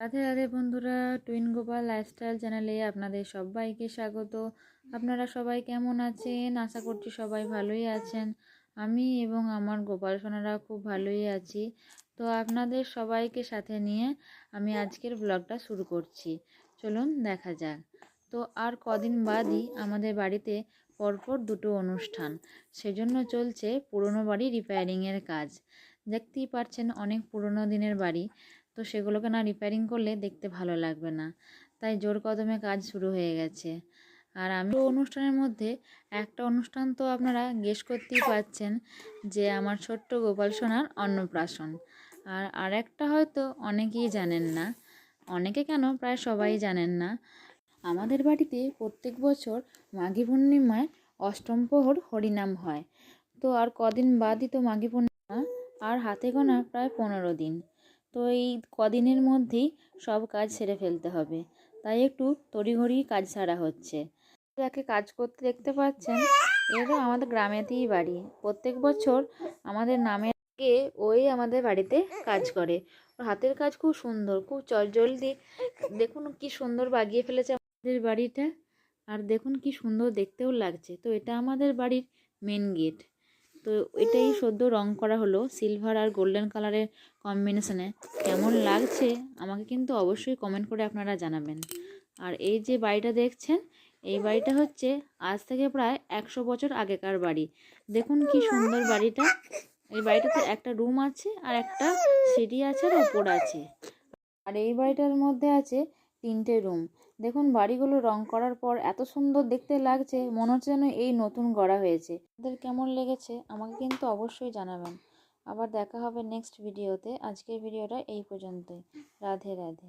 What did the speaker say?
রাধে রাধে বন্ধুরা, twin Gopal lifestyle চ্যানেলে আপনাদের সবাইকে স্বাগত। আপনারা সবাই কেমন আছেন? আশা করছি সবাই ভালোই আছেন। আমি এবং আমার গোপাল সোনারা খুব ভালোই আছি। তো আপনাদের সবাইকে সাথে নিয়ে আমি আজকের ব্লগটা শুরু করছি। চলুন দেখা যাক। তো আর কদিন বাদই আমাদের বাড়িতে পরপর দুটো অনুষ্ঠান। সেজন্য চলছে পুরনো বাড়ি রিপেয়ারিংয়ের কাজ। দেখতেই পারছেন অনেক পুরনো দিনের বাড়ি। তো সেগুলোকে না রিপেয়ারিং করলে দেখতে ভালো লাগবে না। তাই জোর কদমে কাজ শুরু হয়ে গেছে। আর আমি অনুষ্ঠানের মধ্যে একটা অনুষ্ঠান তো আপনারা গেস করতেই পাচ্ছেন যে আমার ছোট্ট গোপাল সোনার অন্নপ্রাশন। আর আরেকটা হয়তো অনেকেই জানেন না। অনেকে কেন প্রায় সবাই জানেন না। আমাদের বাড়িতে প্রত্যেক বছর মাঘী পূর্ণিমায় অষ্টম প্রহর হরিনাম হয়। তো আর কদিন বাদই তো মাঘী পূর্ণিমা, আর হাতে গোনা প্রায় পনেরো দিন। তো এই কদিনের মধ্যেই সব কাজ সেরে ফেলতে হবে। তাই একটু তড়িঘড়ি কাজ সারা হচ্ছে। যাকে কাজ করতে দেখতে পাচ্ছেন, এরও আমাদের গ্রামেতেই বাড়ি। প্রত্যেক বছর আমাদের নামের আগে ওই আমাদের বাড়িতে কাজ করে। ওর হাতের কাজ খুব সুন্দর, খুব জলদি দেখুন কি সুন্দর বাগিয়ে ফেলেছে আমাদের বাড়িটা। আর দেখুন কি সুন্দর দেখতেও লাগছে। তো এটা আমাদের বাড়ির মেন গেট তো এটাই সদ্য রং করা হলো সিলভার আর গোল্ডেন কালারের কম্বিনেশনে। কেমন লাগছে আমাকে কিন্তু অবশ্যই কমেন্ট করে আপনারা জানাবেন। আর এই যে বাড়িটা দেখছেন, এই বাড়িটা হচ্ছে আজ থেকে প্রায় একশো বছর আগেকার বাড়ি। দেখুন কি সুন্দর বাড়িটা। এই বাড়িটাতে একটা রুম আছে আর একটা সিঁড়ি আছে আর ওপর আছে। আর এই বাড়িটার মধ্যে আছে তিনটে রুম দেখুন, বাড়িগুলো রং করার পর এত সুন্দর দেখতে লাগছে, মনে হচ্ছে যেন এই নতুন গড়া হয়েছে। আপনাদের কেমন লেগেছে আমাকে কিন্তু অবশ্যই জানাবেন। আবার দেখা হবে নেক্সট ভিডিওতে আজকের ভিডিওটা এই পর্যন্তই। রাধে রাধে।